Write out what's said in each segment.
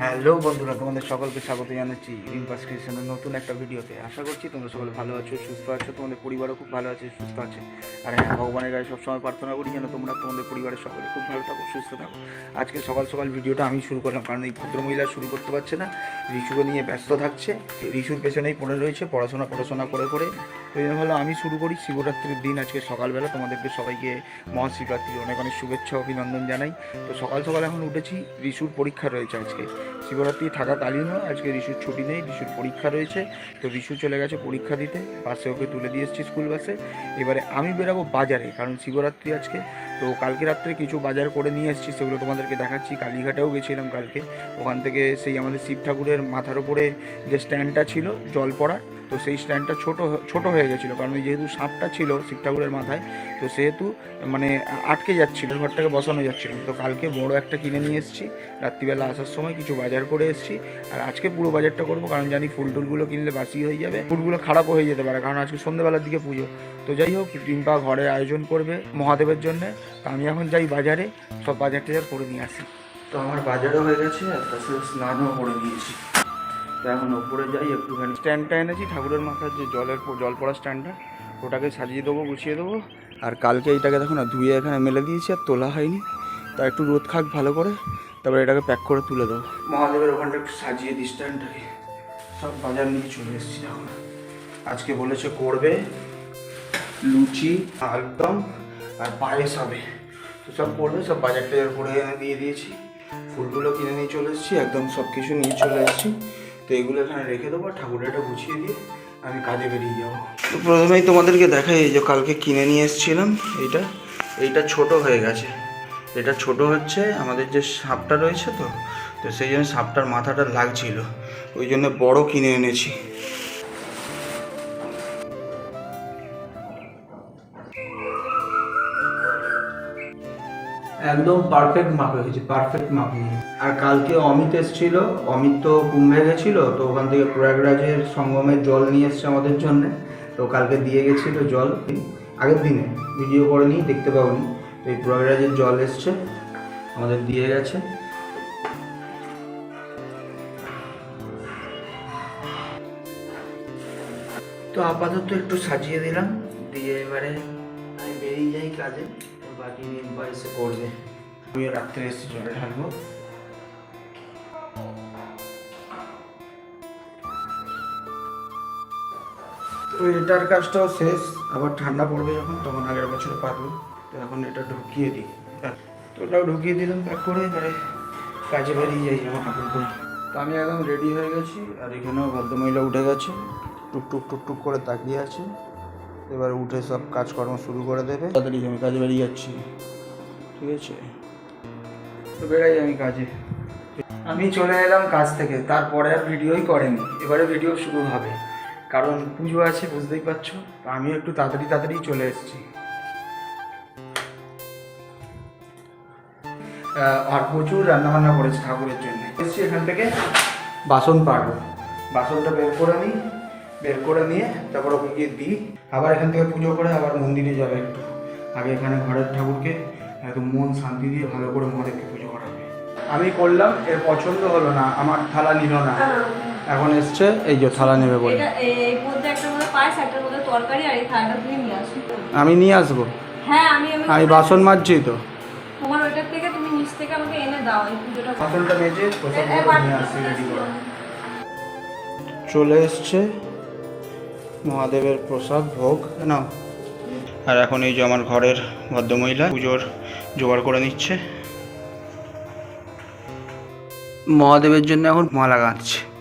Hello বন্ধুরা, তোমাদের সকলকে স্বাগত জানাচ্ছি রিম্পাস ক্রিয়েশনের নতুন একটা ভিডিওতে। আশা করছি তোমরা সকলে ভালো আছো, সুস্থ আছো, তোমাদের পরিবারও খুব ভালো আছে, সুস্থ আছে। আর হ্যাঁ ভগবানের গায়ে সবসময় প্রার্থনা করি যেন তোমরা তোমাদের পরিবারের সকলে খুব ভালো থাকো, সুস্থ থাকো। আজকে সকাল সকাল ভিডিওটা আমি শুরু করলাম, কারণ এই ভদ্রমহিলা শুরু করতে পারছে না, রিশুকে নিয়ে ব্যস্ত থাকছে। রিশুর পেছনেই পড়ে রয়েছে, পড়াশোনা পড়াশোনা করে করে এই হলো আমি শুরু করি শিবরাত্রির দিন আজকে সকালবেলা। তোমাদেরকে সবাইকে মহাশিবরাত্রির অনেক অনেক শুভেচ্ছা, অভিনন্দন জানাই। তো সকাল সকাল এখন উঠেছি রিশুর পরীক্ষা রয়েছে আজকে। শিবরাত্রি থাকাকালীনও আজকে রিশুর ছুটি নেই রিশুর পরীক্ষা রয়েছে। তো রিশু চলে গেছে পরীক্ষা দিতে বাসে ওকে তুলে দিয়ে এসেছি স্কুল বাসে এবারে আমি বেরাবো বাজারে, কারণ শিবরাত্রি আজকে। তো কালকে রাত্রে কিছু বাজার করে নিয়ে এসেছি, সেগুলো তোমাদেরকে দেখাচ্ছি। কালীঘাটেও গেছিলাম কালকে। ওখান থেকে সেই আমাদের শিব ঠাকুরের মাথার উপরে যে স্ট্যান্ডটা ছিল, জল পড়ার তো সেই স্ট্যান্ডটা ছোট ছোট হয়ে গেছিল। কারণ যেহেতু সাপটা ছিল শিব ঠাকুরের মাথায়, তো সেহেতু মানে আটকে যাচ্ছিল, ঘরটাকে বসানো যাচ্ছিল তো কালকে বড় একটা কিনে নিয়ে এসেছি, রাত্রিবেলা আসার সময় কিছু বাজার করে এসেছি, আর আজকে পুরো বাজারটা করব, কারণ জানি ফুল টুলগুলো কিনলে বাসি হয়ে যাবে, ফুলগুলো খারাপও হয়ে যেতে পারে, কারণ আজকে সন্ধ্যেবেলার দিকে পুজো। তো যাই হোক রিম্পা ঘরে আয়োজন করবে মহাদেবের জন্যে। তো আমি এখন যাই বাজারে, সব বাজার টাজার করে নিয়ে আসি। তো আমার বাজারও হয়ে গেছে, আর সাথে স্নানও করে নিয়েছি। তো এখন ওপরে যাই, একটুখানি স্ট্যান্ডটা এনেছি, ঠাকুরের মাথার যে জলের জল পড়া স্ট্যান্ডটা ওটাকে সাজিয়ে দেবো, গুছিয়ে দেবো। আর কালকে এইটাকে দেখো না, ধুয়ে এখানে মেলে দিয়েছি আর তোলা হয়নি। তা একটু রোদ খাক ভালো করে, তারপরে এটাকে প্যাক করে তুলে দেবো মহাদেবের ওখানটা একটু সাজিয়ে দিই স্ট্যান্ডটাকে সব বাজার নিয়ে চলে এসেছি এখন। আজকে বলেছে করবে, লুচি আলুদম আর পায়েস হবে। তো সব করবে, সব বাজার টাজার করে দিয়ে দিয়েছি। ফুলগুলো কিনে নিয়ে চলে এসেছি, একদম সব কিছু নিয়ে চলে এসেছি। তো এগুলো এখানে রেখে দেবো ঠাকুরেরটা গুছিয়ে দিয়ে আমি কাজে বেরিয়ে যাব। তো প্রথমেই তোমাদেরকে দেখাই, এই যে কালকে কিনে নিয়ে এসেছিলাম, এইটা এইটা ছোট হয়ে গেছে। এটা ছোট হচ্ছে, আমাদের যে সাপটা রয়েছে তো তো সেই জন্য সাপটার মাথাটা লাগছিল। ওই জন্য বড় কিনে এনেছি। একদম পারফেক্ট মাপে হয়েছে পারফেক্ট মাপ নিয়ে। আর কালকে অমিত এসেছিল, অমিত তো কুম্ভে গেছিল তো ওখান থেকে প্রয়াগরাজের সঙ্গমের জল নিয়ে এসছে আমাদের জন্যে। তো কালকে দিয়ে গেছিল জল। আগের দিনে ভিডিও করে নিই দেখতে পাবনি তো এই প্রয়াগরাজের জল এসছে, আমাদের দিয়ে গেছে। তো আপাতত একটু সাজিয়ে দিলাম, দিয়ে এবারে আমি বেরিয়ে যাই কাজে। তো বাকি নিম্বা এসে করবে আমি রাত্রে এসে জলে ঢালবো তো এটার কাজটাও শেষ আবার ঠান্ডা পড়বে যখন তখন আগের বছর পারব তো এখন এটা ঢুকিয়ে দিই তো ওটাও ঢুকিয়ে দিলাম প্যাক করে এবারে কাজে বেরিয়ে যাই জামা কাপড় পরে তো আমি একদম রেডি হয়ে গেছি আর এখানেও ভদ্রমহিলা উঠে গেছে টুক টুক টুক টুক করে তাকিয়ে আছে এবার উঠে সব কাজকর্ম শুরু করে দেবে। তাড়াতাড়ি আমি কাজে বেরিয়ে যাচ্ছি। ঠিক আছে? তো বেরাই আমি কাজে। আমি চলে এলাম কাজ থেকে তারপরে আর ভিডিওই করেনি। এবারে ভিডিও শুরু হবে। কারণ পুজো আছে বুঝতেই পারছ? তো আমি একটু তাড়াতাড়ি তাড়াতাড়ি চলে এসেছি। আর প্রচুর রান্নাবান্না করেছি ঠাকুরের জন্য। এসেছি এখান থেকে বাসন পারব বাসনটা বের করে নিই বের করে নিয়ে তারপর ওকে গিয়ে দিই। আবার এখান থেকে পুজো করে আবার মন্দিরে যাবে একটু। আগে এখানে ঘরের ঠাকুরকে একদম মন শান্তি দিয়ে ভালো করে মহাদেবকে পুজো করাবে। আমি করলাম এর পছন্দ হলো না আমার থালা নিল না। এখন এসছে এই যে থালা নেবে বলে। আমি নিয়ে আসব? হ্যাঁ আমি বাসন মাজছি তো। তোমার ওইটার থেকে তুমি নিচ থেকে আমাকে এনে দাও এই পুজোটা। বাসনটা মেজে এ- প্রসাদ এ করে বাটি- নিয়ে আসছি চলে এসছে মহাদেবের প্রসাদ ভোগ। নাও। আর এখন এই যে আমার ঘরের ভদ্রমহিলা পুজোর জোগাড় করে নিচ্ছে। মহাদেবের জন্য এখন মালা গাঁথছে।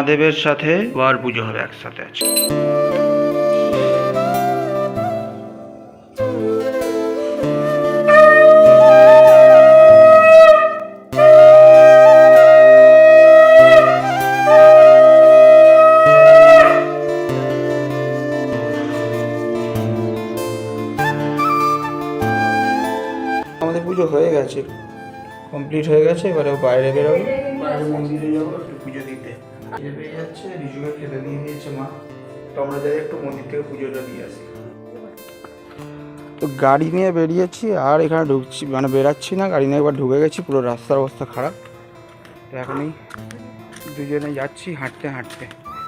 মহাদেবের সাথে বার পুজো হবে একসাথে আছে আমাদের পুজো হয়ে গেছে। কমপ্লিট হয়ে গেছে এবারে বাইরে বেরোবো। বাইরে মন্দিরে যাব একটু পুজো দিতে। তো গাড়ি নিয়ে বেরিয়েছি আর এখানে ঢুকছি মানে বেরাচ্ছি না, গাড়ি নিয়ে একবার ঢুকে গেছি, পুরো রাস্তার অবস্থা খারাপ। তো এখনই দুজনে যাচ্ছি হাঁটতে হাঁটতে।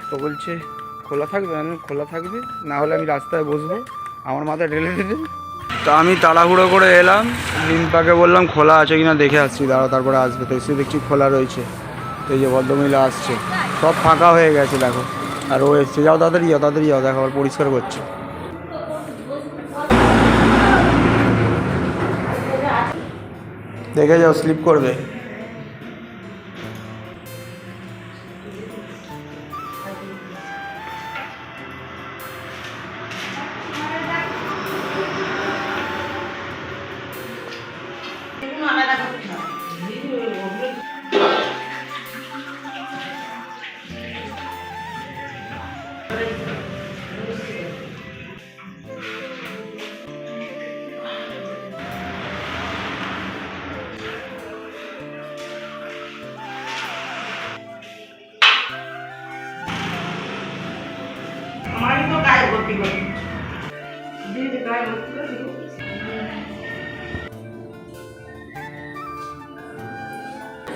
তো বলছে, খোলা থাকবে? আমি খোলা থাকবে, না হলে আমি রাস্তায় বসবো। আমার মাথায় ঢেলে দেবে তো আমি তাড়াহুড়ো করে এলাম, লিম্পাকে বললাম, খোলা আছে কিনা দেখে আসছি। দাঁড়া তারপরে আসবে। তো এসে দেখছি খোলা রয়েছে। তো এই যে ভদ্রমহিলা আসছে। সব ফাঁকা হয়ে গেছে, দেখো। আর ও এসছে, যাও তাড়াতাড়ি যাও তাড়াতাড়ি যাও, দেখো, আবার পরিষ্কার করছে। দেখে যাও স্লিপ করবে।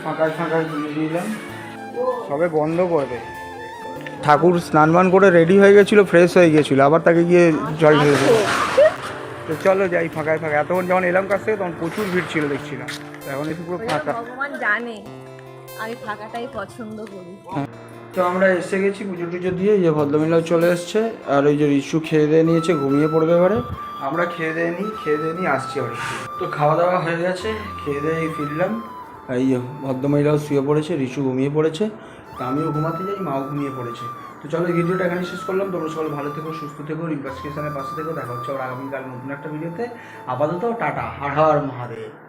ফাঁকায় ফাঁকায় তুলে দিলাম। সবে বন্ধ করবে ঠাকুর স্নান মান করে রেডি হয়ে গেছিল ফ্রেশ হয়ে গেছিল আবার তাকে গিয়ে জল ঢেলে দেবো তো চলো যাই ফাঁকায় ফাঁকা এতক্ষণ যখন এলাম কাছ থেকে তখন প্রচুর ভিড় ছিল দেখছিলাম এখন একটু পুরো ফাঁকা। ভগবান জানে আমি ফাঁকাটাই পছন্দ করি। তো আমরা এসে গেছি পুজো টুজো দিয়ে যে ভদ্রমিলাও চলে এসছে আর ওই যে রিশু খেয়ে দিয়ে নিয়েছে ঘুমিয়ে পড়বে এবারে। আমরা খেয়ে দিয়ে নিই খেয়ে দিয়ে নিই আসছি একটু। তো খাওয়া দাওয়া হয়ে গেছে খেয়ে দিয়ে ফিরলাম। আর এই ভদ্রমহিলাও শুয়ে পড়েছে রিশু ঘুমিয়ে পড়েছে, তা আমিও ঘুমাতে যাই, মাও ঘুমিয়ে পড়েছে। তো চলো ভিডিওটা এখানে শেষ করলাম। তোমরা সবাই ভালো থেকো, সুস্থ থেকো রিম্পাস পাশে থেকো। দেখা হচ্ছে আবার আগামীকাল নতুন একটা ভিডিওতে। আপাতত টাটা, হার হার মহাদেব।